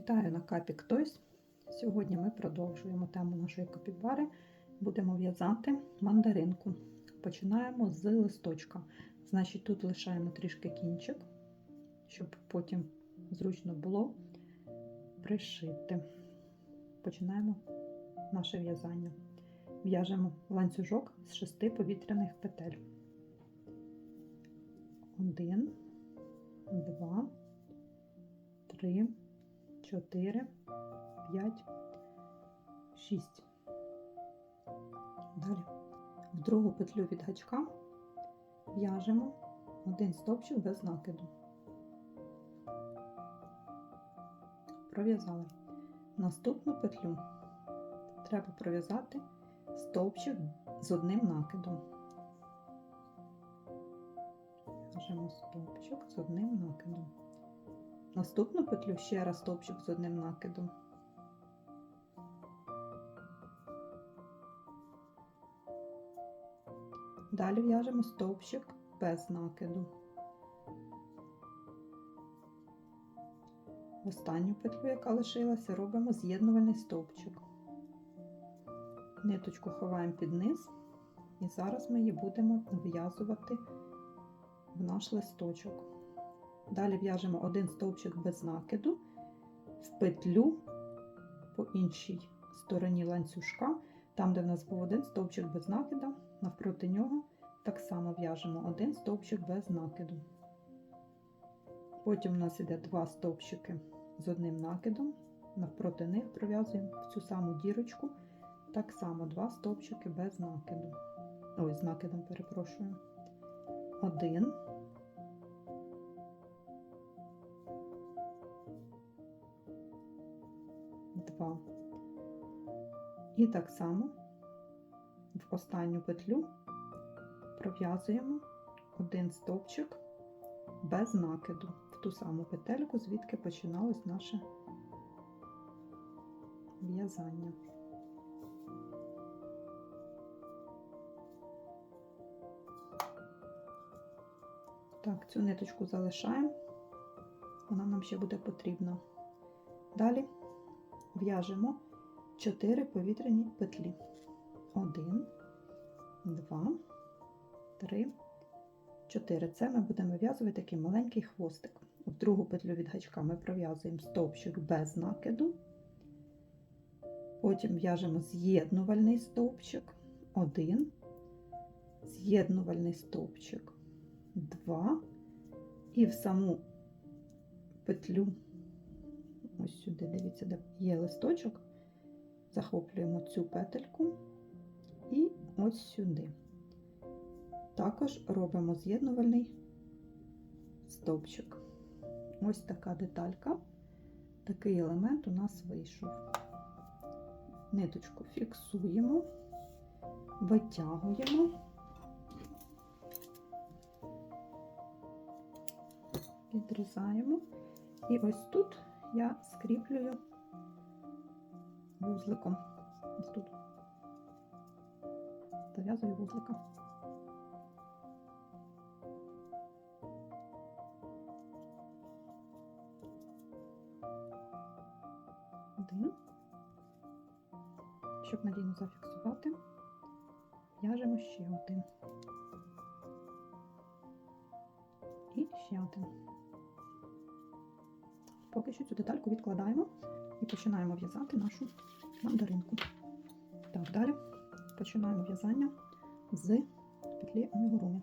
Вітаю на Капік Тойс. Сьогодні ми продовжуємо тему нашої копібари. Будемо в'язати мандаринку. Починаємо з листочка. Значить, тут лишаємо трішки кінчик, щоб потім зручно було пришити. Починаємо наше в'язання. В'яжемо ланцюжок з шести повітряних петель. Один, два, три. 4, 5, 6. Далі в другу петлю від гачка в'яжемо один стовпчик без накиду. Пров'язали. Наступну петлю треба пров'язати стовпчик з одним накидом. В'яжемо стовпчик з одним накидом. Наступну петлю ще раз стовпчик з одним накидом. Далі в'яжемо стовпчик без накиду. Останню петлю, яка лишилася, робимо з'єднувальний стовпчик. Ниточку ховаємо під низ, і зараз ми її будемо вв'язувати в наш листочок. Далі в'яжемо один стовпчик без накиду в петлю по іншій стороні ланцюжка, там, де в нас був один стовпчик без накида, навпроти нього так само в'яжемо один стовпчик без накиду. Потім у нас йде два стовпчики з одним накидом, навпроти них пров'язуємо в цю саму дірочку, так само два стовпчики без накиду. Ой, з накидом перепрошую. Один. Два. І так само в останню петлю пров'язуємо один стовпчик без накиду в ту саму петельку, звідки починалось наше в'язання. Так, цю ниточку залишаємо, вона нам ще буде потрібна. Далі в'яжемо 4 повітряні петлі. 1, 2, 3, 4. Це ми будемо в'язувати такий маленький хвостик. В другу петлю від гачка ми пров'язуємо стовпчик без накиду. Потім в'яжемо з'єднувальний стовпчик 1, з'єднувальний стовпчик 2, і в саму петлю, ось сюди, дивіться, де є листочок, захоплюємо цю петельку і ось сюди. Також робимо з'єднувальний стовпчик. Ось така деталька, такий елемент у нас вийшов. Ниточку фіксуємо, витягуємо. Відрізаємо. І ось тут я скріплюю вузликом. Ось тут. Зав'язую вузлика. Один. Щоб надійно зафіксувати, в'яжемо ще один. І ще один. Поки що цю детальку відкладаємо і починаємо в'язати нашу мандаринку. Так, далі починаємо в'язання з петлі амігурумі.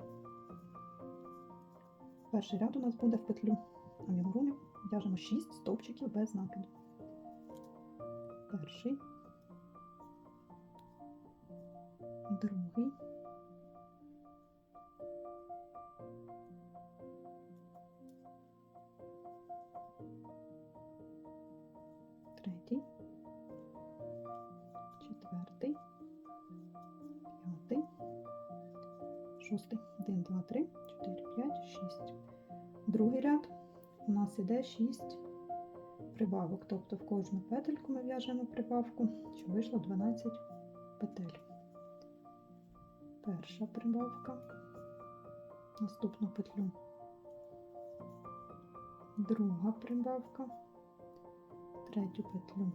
Перший ряд у нас буде в петлю амігурумі. В'яжемо 6 стовпчиків без накиду. Перший, другий, шостий. Один, два, три, чотири, п'ять, шість. Другий ряд. У нас іде шість прибавок, тобто в кожну петельку ми в'яжемо прибавку, щоб вийшло 12 петель. Перша прибавка, наступну петлю, друга прибавка, третю петлю,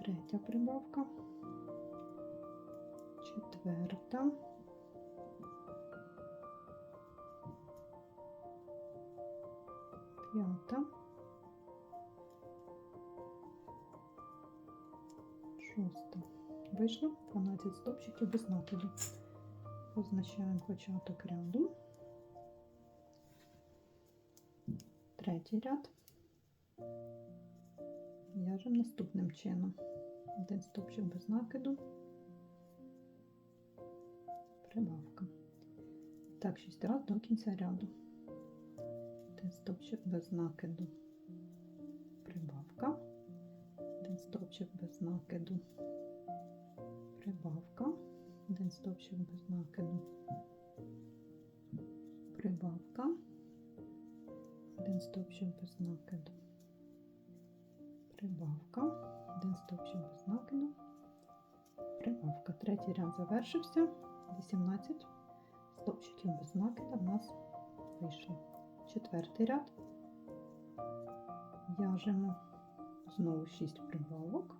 третя прибавка, четверта, п'ята, шоста. Вийшло 12 стопчиків без накиду. Позначаємо початок ряду. Третій ряд. В'яжемо наступним чином. Один стопчик без накиду. Прибавка. Так, 6 разів до кінця ряду. Один стопчик без накиду. Прибавка. Один стопчик без накиду. Прибавка. Один стопчик без накиду. Прибавка. Один стопчик без накиду. Прибавка. Один стопчик без накиду. Прибавка. Третій ряд завершився. 18 стопчиків без накиду в нас вийшло. Четвертий ряд. В'яжемо знову 6 прибавок.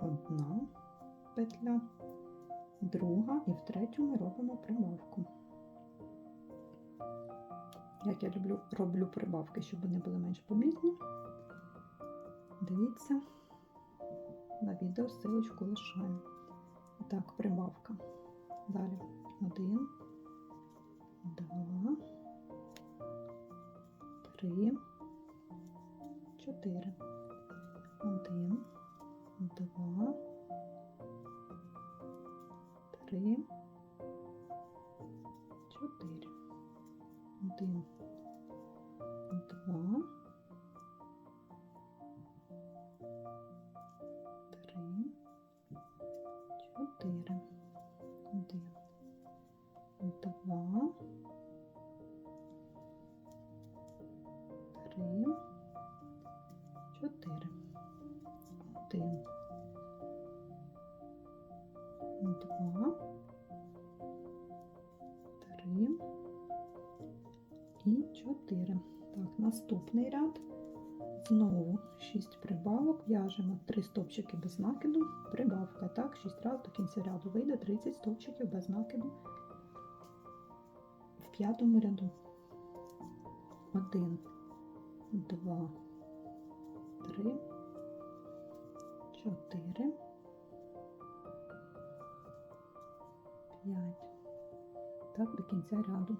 Одна петля, друга і в третю ми робимо прибавку. Як я люблю, роблю прибавки, щоб вони були менш помітні. Дивіться, на відео силочку лишаю. Так, прибавка. Далі. Один, два, три, чотири. Один, два, три, чотири. Один, 4. Так, Наступний ряд. Знову 6 прибавок. В'яжемо 3 стовпчики без накиду, прибавка. Так, 6 разів до кінця ряду вийде 30 стовпчиків без накиду в п'ятому ряду. 1, 2, 3, 4, 5. Так, до кінця ряду.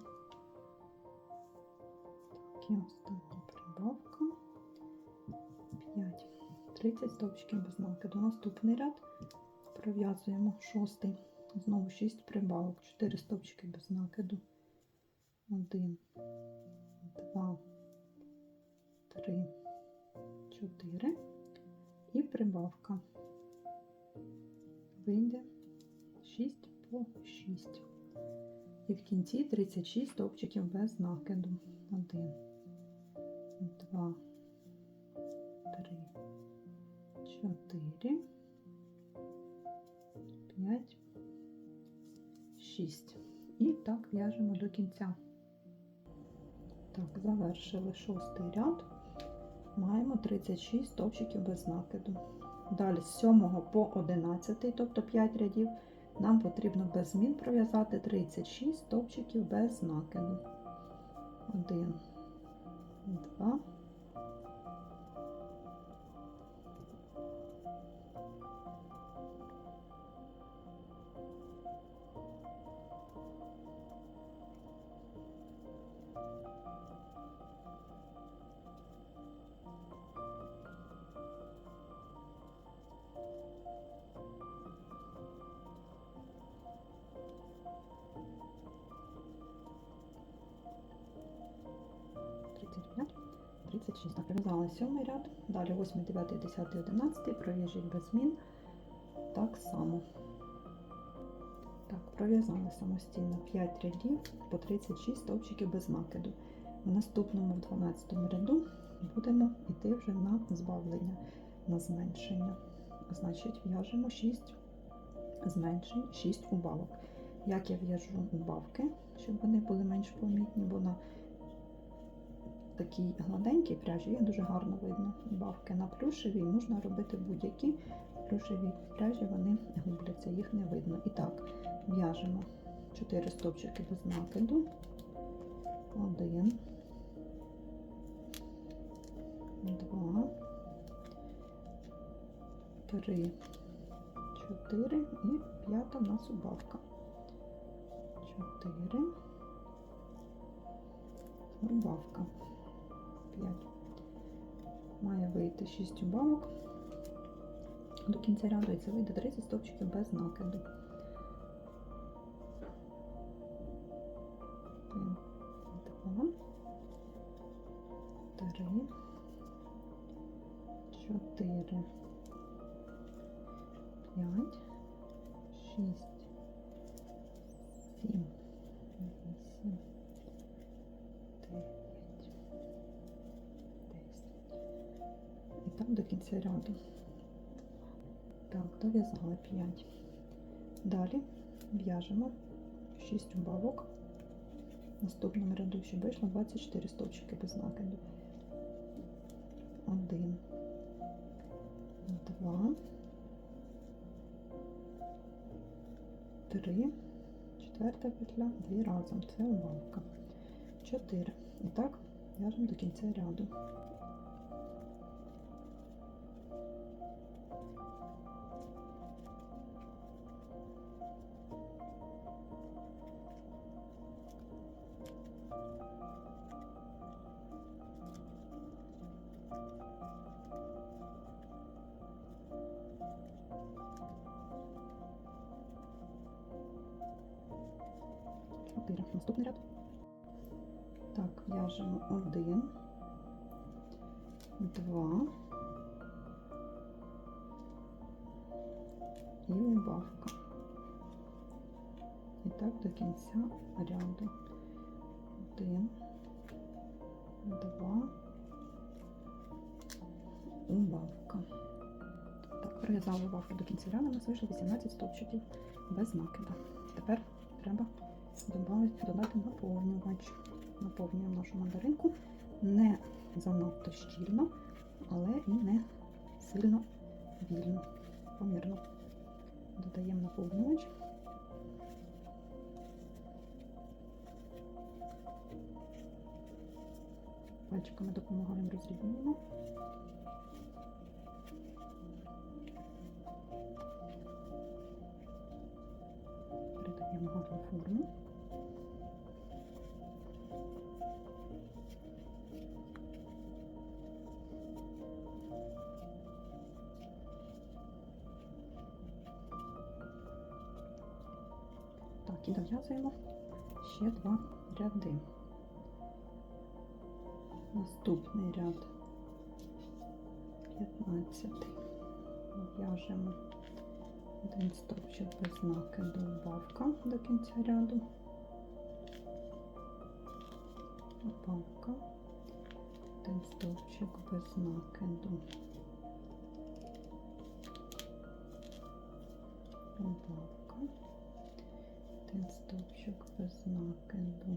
Так, і остання прибавка. 5. 30 стовпчиків без накиду. Наступний ряд пров'язуємо шостий. Знову 6 прибавок, 4 стовпчики без накиду. 1, 2, 3, 4 і прибавка. Вийде 6 по 6. І в кінці 36 стовпчиків без накиду. 1, 2, 3, 4, 5, 6. І так в'яжемо до кінця. Так, завершили шостий ряд. Маємо 36 стовпчиків без накиду. Далі з 7 по 11, тобто 5 рядів, нам потрібно без змін пров'язати 36 стовпчиків без накиду. 1, 2, 36. Сьомий ряд, далі 8, 9, 10, 11, пров'яжіть без змін. Так само. Так, пров'язали самостійно 5 рядів по 36 стовпчиків без накиду. В наступному, в 12 ряду, будемо йти вже на збавлення, на зменшення. Значить, в'яжемо 6 зменшень, 6 убавок. Як я в'яжу убавки, щоб вони були менш помітні, бо на такій гладенький пряжі, їх дуже гарно видно. Бавки на плюшевій можна робити будь-які плюшеві пряжі, вони губляться, їх не видно. І так, в'яжемо 4 стовпчики без накиду, 1, 2, 3, 4 і п'ята у нас убавка. Чотири. Рубавка. 5. Має вийти 6 убавок. До кінця ряду і це вийде 30 стовпчиків без накиду. Два, три, чотири, п'ять, шість. Так, дов'язали 5. Далі в'яжемо 6 убавок. В наступному ряду ще вийшло 24 стовпчики без накиду. 1, 2, 3, четверта петля, 2 разом. Це убавка. 4. І так в'яжемо до кінця ряду. Наступний. Так, в'яжемо один, два і убавка. І так до кінця ряду. Один, два, убавка. Так, прив'язали убавку до кінця ряду, у нас вийшло 18 стовпчиків без накида. Тепер треба додати, наповнювач. Наповнюємо нашу мандаринку не занадто щільно, але і не сильно вільно, помірно. Додаємо наповнювач. Пальчиками допомагаємо розрівнюємо. Передаємо гарну форму. Дов'язуємо ще два ряди. Наступний ряд 15. В'яжемо один стовпчик без накиду убавка до кінця ряду. Убавка. Один стовпчик без накиду. Убавка. Стовпчик без накиду.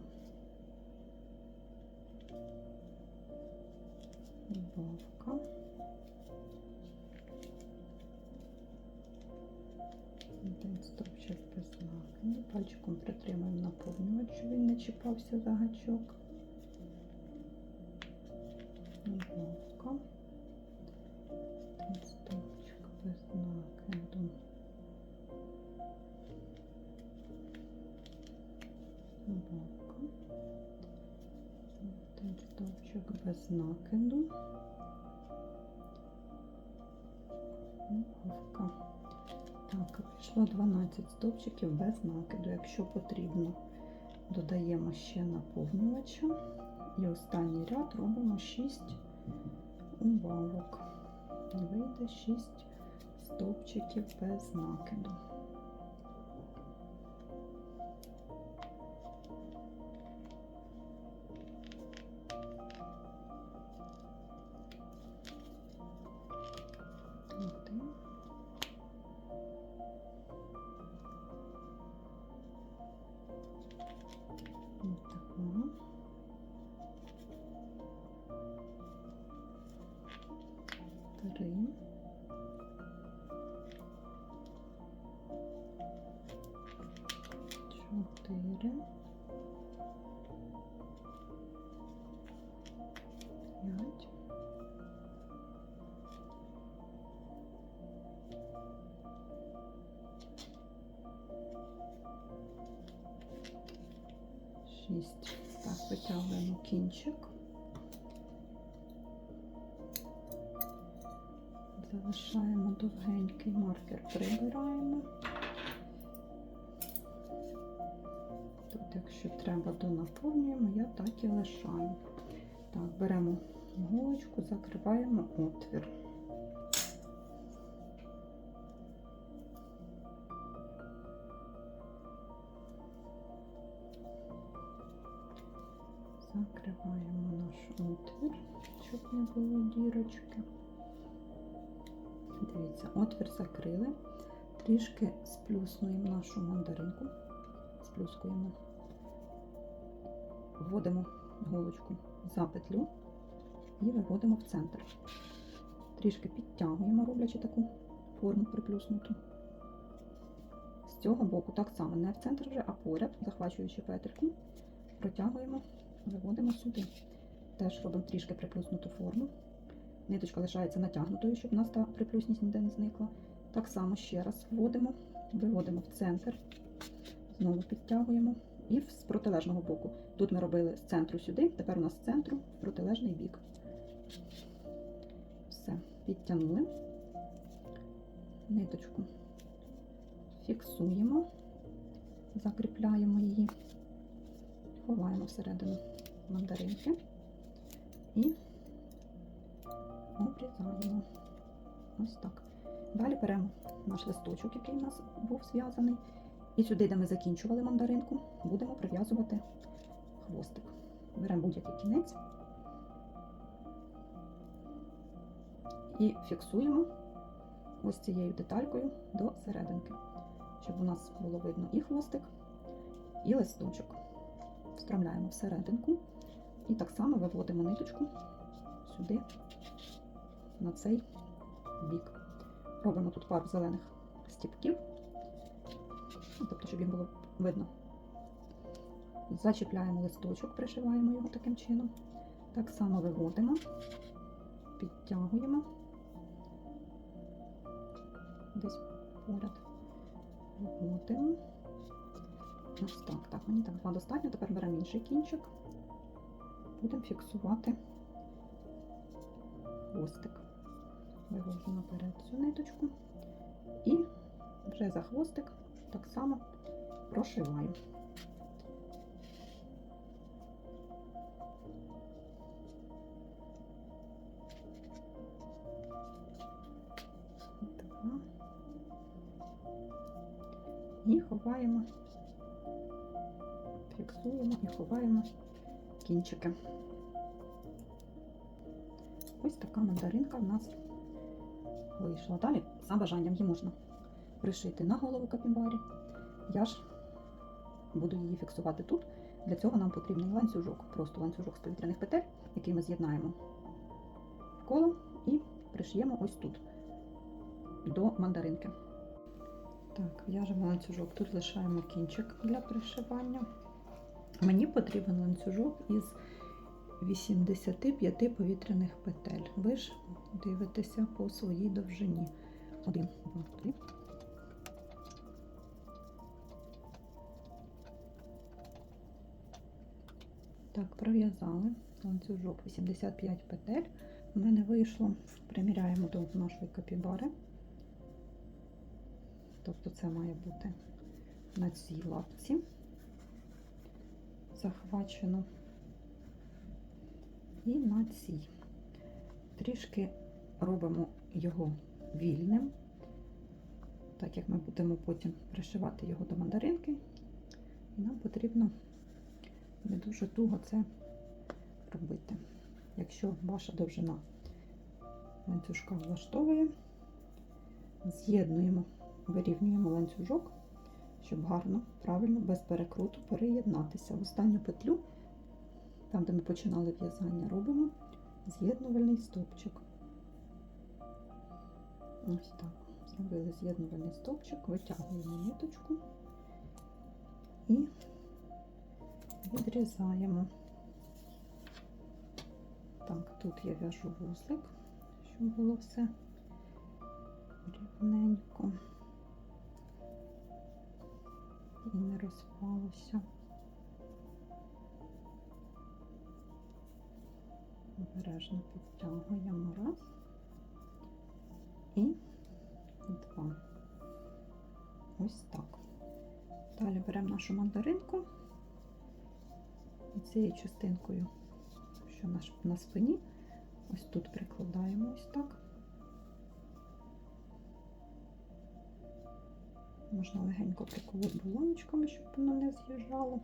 Убавка. Один стовпчик без накиду. Пальчиком притримуємо наповнювач, щоб він не чіпався за гачок. Без накиду. Убавка. Так, вийшло 12 стовпчиків без накиду. Якщо потрібно, додаємо ще наповнювача. І останній ряд робимо 6 убавок. Вийде 6 стовпчиків без накиду. П'ять. Шість. Так, витягуємо кінчик. Залишаємо довгенький маркер, прибираємо. Якщо треба, донаповнюємо, я так і лишаю. Так, беремо голочку, закриваємо отвір. Закриваємо наш отвір, щоб не було дірочки. Дивіться, отвір закрили. Трішки сплюснуємо нашу мандаринку. Сплюскуємо. Вводимо голочку за петлю і виводимо в центр. Трішки підтягуємо, роблячи таку форму приплюснуту. З цього боку так само, не в центр вже, а поряд, захвачуючи петельку, протягуємо, виводимо сюди. Теж робимо трішки приплюснуту форму. Ниточка лишається натягнутою, щоб у нас та приплюсність ніде не зникла. Так само ще раз вводимо, виводимо в центр, знову підтягуємо і з протилежного боку. Тут ми робили з центру сюди, тепер у нас з центру в протилежний бік. Все, підтягнули. Ниточку фіксуємо, закріпляємо її, ховаємо всередину мандаринки і обрізаємо. Ось так. Далі беремо наш листочок, який у нас був зв'язаний. І сюди, де ми закінчували мандаринку, будемо прив'язувати хвостик. Беремо будь-який кінець і фіксуємо ось цією деталькою до серединки, щоб у нас було видно і хвостик, і листочок. Встромляємо всерединку і так само виводимо ниточку сюди, на цей бік. Робимо тут пару зелених стіпків, тобто, щоб їм було видно. Зачіпляємо листочок, пришиваємо його таким чином. Так само виводимо, підтягуємо десь поряд. Виводимо. Ось так. Так, мені так два достатньо. Тепер беремо інший кінчик. Будемо фіксувати хвостик. Вивожу наперед цю ниточку і вже за хвостик так само прошиваю. Два. І ховаємо, фіксуємо і ховаємо кінчики. Ось така мандаринка в нас вийшла. Далі, за бажанням, її можна пришити на голову капібарі. Я ж буду її фіксувати тут. Для цього нам потрібний ланцюжок, просто ланцюжок з повітряних петель, який ми з'єднаємо в коло і пришиємо ось тут до мандаринки. Так, в'яжемо ланцюжок. Тут лишаємо кінчик для пришивання. Мені потрібен ланцюжок із 85 повітряних петель. Ви ж дивитеся по своїй довжині. Один, два, три. Так, пров'язали ланцюжок 85 петель. У мене вийшло, приміряємо до нашої капібари. Тобто це має бути на цій лапці захвачено і на цій. Трішки робимо його вільним, так як ми будемо потім пришивати його до мандаринки, і нам потрібно не дуже туго це робити. Якщо ваша довжина ланцюжка влаштовує, з'єднуємо, вирівнюємо ланцюжок, щоб гарно, правильно, без перекруту переєднатися. В останню петлю, там, де ми починали в'язання, робимо з'єднувальний стовпчик. Ось так. Зробили з'єднувальний стовпчик, витягуємо ниточку і відрізаємо. Так, тут я в'яжу вузлик, щоб було все рівненько і не розпалося. Обережно підтягуємо раз і два. Ось так. Далі беремо нашу мандаринку і цією частинкою, що на, спині, ось тут прикладаємо ось так. Можна легенько приколоти булавочками, щоб воно не з'їжджало.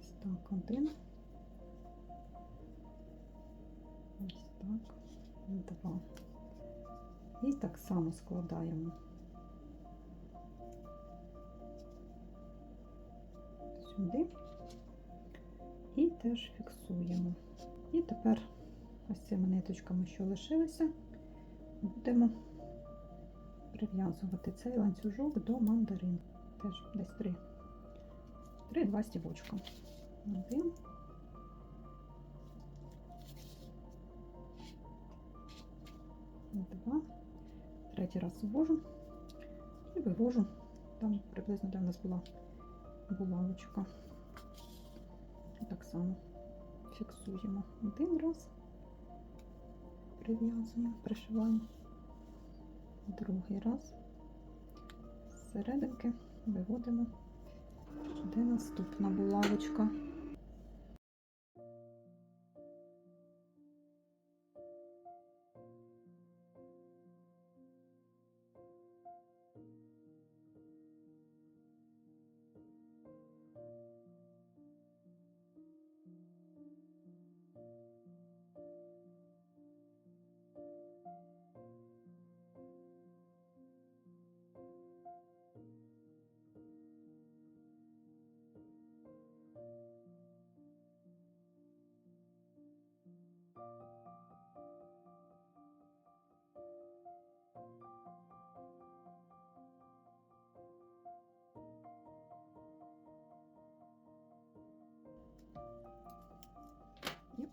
Ось так, один. Ось так, два. І так само складаємо. Сюди. Теж фіксуємо. І тепер ось цими ниточками, що лишилися, будемо прив'язувати цей ланцюжок до мандарин. Теж десь три. Три-два стібочка. Один. Два. Третій раз ввожу і вивожу. Там приблизно де в нас була булавочка. Так само фіксуємо один раз, прив'язуємо, пришиваємо. Другий раз з серединки виводимо, де наступна булавочка.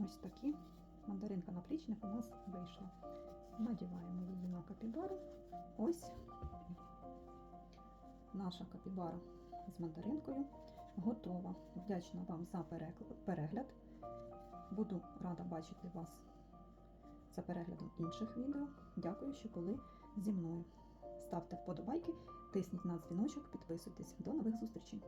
Ось такі мандаринка наплічник у нас вийшла. Надіваємо її на капібару. Ось наша капібара з мандаринкою готова. Вдячна вам за перегляд. Буду рада бачити вас за переглядом інших відео. Дякую, що були зі мною. Ставте вподобайки, тисніть на дзвіночок, підписуйтесь. До нових зустрічей!